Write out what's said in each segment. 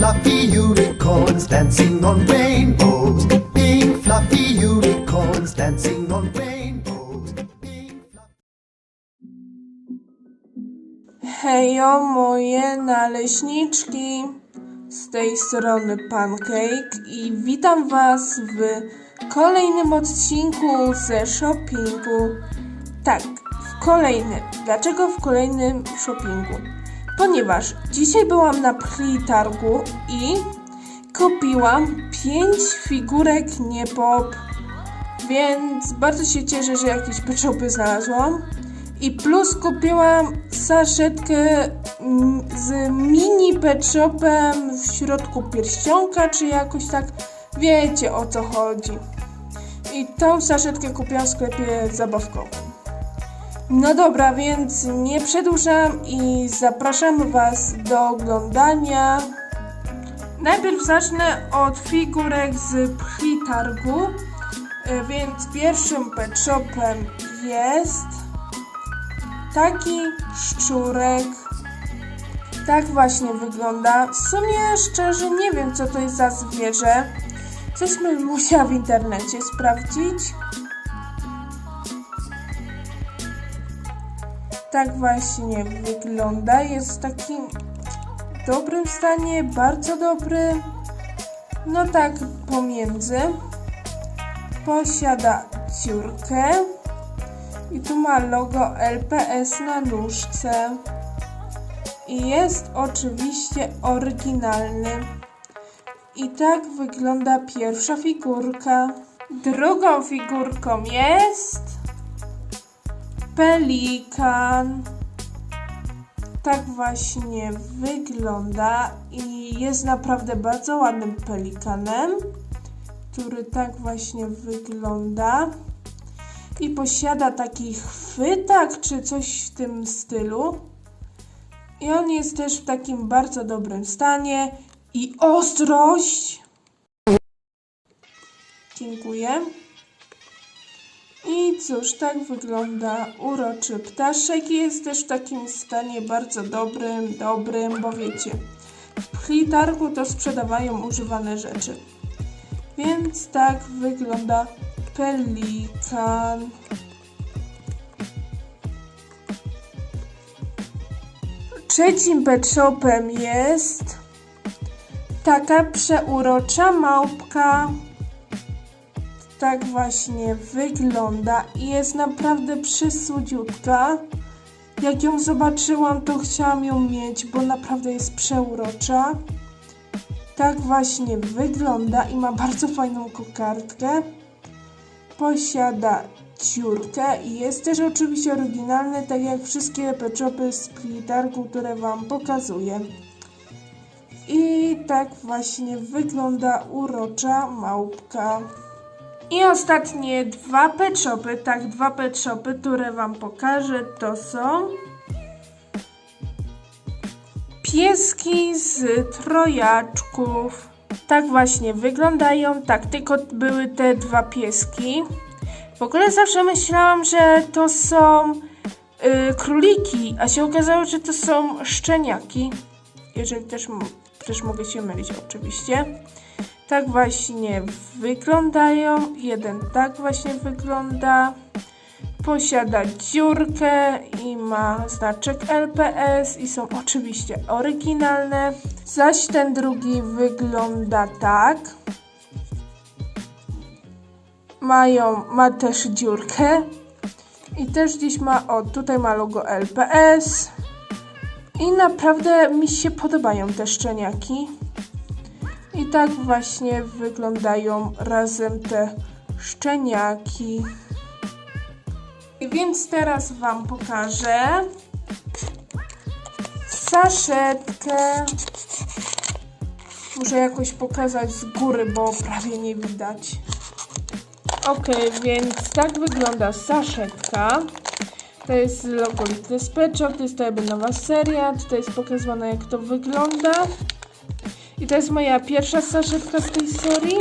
fluffy unicorns dancing on rainbows. Pink fluffy unicorns dancing on rainbows. Hejo moje naleśniczki! Z tej strony Pancake i witam Was w kolejnym odcinku ze shoppingu. Tak, w kolejnym. Dlaczego w kolejnym shoppingu? Ponieważ dzisiaj byłam na targu i kupiłam 5 figurek Niepop, więc bardzo się cieszę, że jakieś peczopy znalazłam. I plus kupiłam saszetkę z mini pet shopem w środku pierścionka, czy jakoś tak wiecie o co chodzi. I tą saszetkę kupiłam w sklepie zabawkowym. No dobra, więc nie przedłużam i zapraszam Was do oglądania. Najpierw zacznę od figurek z targu. Y, Więc pierwszym pet shopem jest taki szczurek. Tak właśnie wygląda. W sumie szczerze nie wiem, co to jest za zwierzę. Coś bym musiała w internecie sprawdzić. Tak właśnie wygląda. Jest w takim dobrym stanie, bardzo dobry. No tak pomiędzy. Posiada dziurkę. I tu ma logo LPS na nóżce. I jest oczywiście oryginalny. I tak wygląda pierwsza figurka. Drugą figurką jest pelikan. Tak właśnie wygląda i jest naprawdę bardzo ładnym pelikanem, który tak właśnie wygląda i posiada taki chwytak czy coś w tym stylu. I on jest też w takim bardzo dobrym stanie. I ostrość. Dziękuję. I cóż, tak wygląda uroczy ptaszek. Jest też w takim stanie bardzo dobrym, dobrym, bo wiecie, w targu to sprzedawają używane rzeczy. Więc tak wygląda pelikan. Trzecim pet shopem jest taka przeurocza małpka. Tak właśnie wygląda i jest naprawdę przysłodziutka. Jak ją zobaczyłam, to chciałam ją mieć, bo naprawdę jest przeurocza. Tak właśnie wygląda i ma bardzo fajną kokardkę. Posiada dziurkę i jest też oczywiście oryginalny, tak jak wszystkie peczopy z targu, które Wam pokazuję. I tak właśnie wygląda urocza małpka. I ostatnie dwa pet shopy, tak dwa pet shopy, które Wam pokażę, to są pieski z trojaczków. Tak właśnie wyglądają, tak tylko były te dwa pieski. W ogóle zawsze myślałam, że to są y, króliki, a się okazało, że to są szczeniaki. Jeżeli też, też mogę się mylić oczywiście. Tak właśnie wyglądają. Jeden tak właśnie wygląda. Posiada dziurkę i ma znaczek LPS i są oczywiście oryginalne. Zaś ten drugi wygląda tak. Mają, ma też dziurkę i też gdzieś ma, o tutaj ma logo LPS i naprawdę mi się podobają te szczeniaki. I tak właśnie wyglądają razem te szczeniaki. Więc teraz Wam pokażę saszetkę. Muszę jakoś pokazać z góry, bo prawie nie widać. Ok, więc tak wygląda saszetka. To jest logo Little Pet to jest ta jakby nowa seria. Tutaj jest pokazywane jak to wygląda. I to jest moja pierwsza saszetka z tej serii.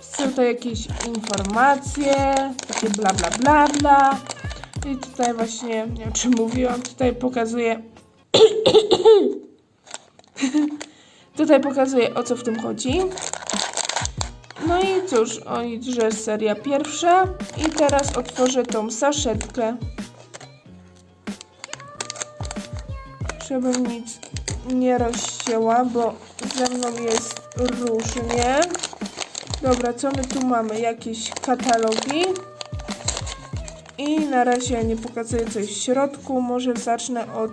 Są to jakieś informacje, takie bla bla bla bla. I tutaj właśnie, nie wiem czy mówiłam, tutaj pokazuję Tutaj pokazuję o co w tym chodzi. No i cóż, oj, że seria pierwsza. I teraz otworzę tą saszetkę. Żebym nic nie rozcięła, bo ze mną jest różnie. Dobra, co my tu mamy? Jakieś katalogi. I na razie nie pokazuję coś w środku. Może zacznę od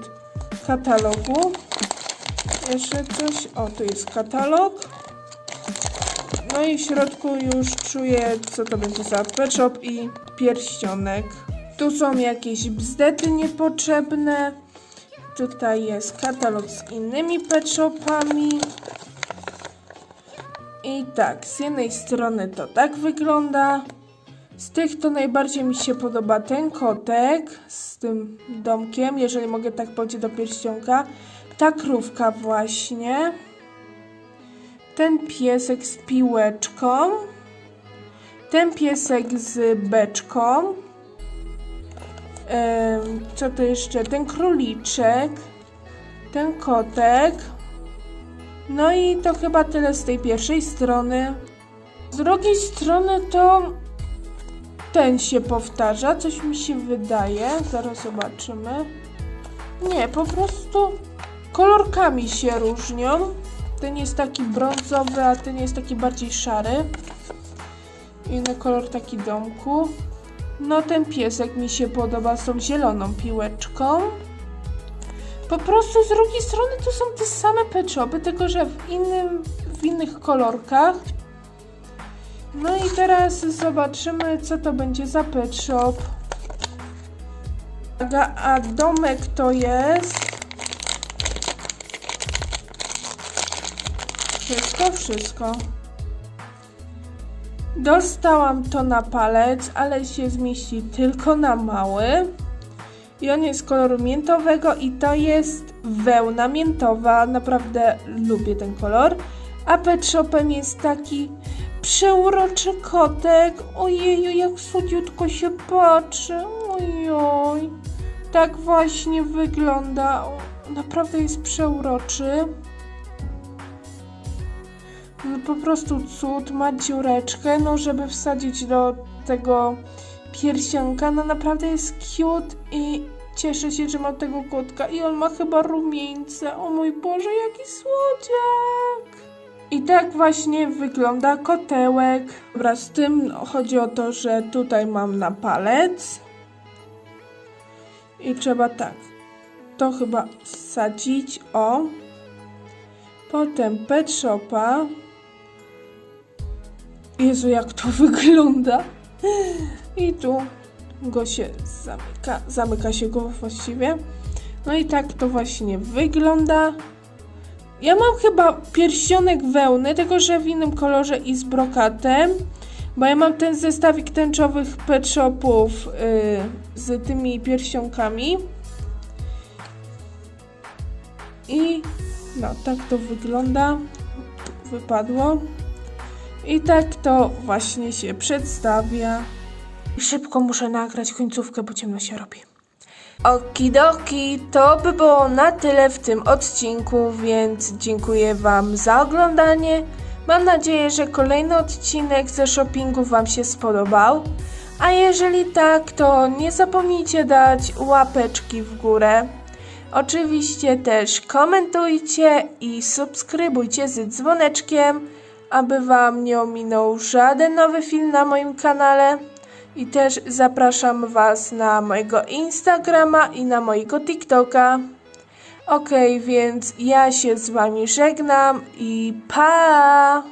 katalogu. Jeszcze coś. O, tu jest katalog. No i w środku już czuję, co to będzie za pet shop i pierścionek. Tu są jakieś bzdety niepotrzebne. Tutaj jest katalog z innymi pet shopami. I tak, z jednej strony to tak wygląda. Z tych to najbardziej mi się podoba ten kotek z tym domkiem, jeżeli mogę tak powiedzieć do pierścionka. Ta krówka właśnie. Ten piesek z piłeczką. Ten piesek z beczką. Co to jeszcze? Ten króliczek. Ten kotek. No i to chyba tyle z tej pierwszej strony. Z drugiej strony to ten się powtarza, coś mi się wydaje. Zaraz zobaczymy. Nie, po prostu kolorkami się różnią. Ten jest taki brązowy, a ten jest taki bardziej szary. Inny kolor taki domku. No ten piesek mi się podoba z tą zieloną piłeczką. Po prostu z drugiej strony to są te same pet shopy, tylko że w, innym, w innych kolorkach. No i teraz zobaczymy, co to będzie za. Uwaga, A domek to jest. Wszystko, wszystko. Dostałam to na palec, ale się zmieści tylko na mały. I on jest koloru miętowego i to jest wełna miętowa. Naprawdę lubię ten kolor. A pet shopem jest taki przeuroczy kotek. Ojeju, jak słodziutko się patrzy. Ojoj. Tak właśnie wygląda. Naprawdę jest przeuroczy. Po prostu cud, ma dziureczkę, no żeby wsadzić do tego piersionka, no naprawdę jest cute i cieszę się, że mam tego kotka i on ma chyba rumieńce. O mój Boże, jaki słodziak! I tak właśnie wygląda kotełek. Dobra, z tym chodzi o to, że tutaj mam na palec. I trzeba tak, to chyba wsadzić, o. Potem pet shopa. Jezu, jak to wygląda. I tu go się zamyka, zamyka się go właściwie. No i tak to właśnie wygląda. Ja mam chyba pierścionek wełny, tylko że w innym kolorze i z brokatem. Bo ja mam ten zestawik tęczowych pet shopów yy, z tymi pierścionkami. I no, tak to wygląda. Wypadło. I tak to właśnie się przedstawia. Szybko muszę nagrać końcówkę, bo ciemno się robi. Okidoki, to by było na tyle w tym odcinku, więc dziękuję Wam za oglądanie. Mam nadzieję, że kolejny odcinek ze shoppingu Wam się spodobał. A jeżeli tak, to nie zapomnijcie dać łapeczki w górę. Oczywiście też komentujcie i subskrybujcie z dzwoneczkiem, aby Wam nie ominął żaden nowy film na moim kanale. I też zapraszam Was na mojego Instagrama i na mojego TikToka. Ok, więc ja się z Wami żegnam i pa!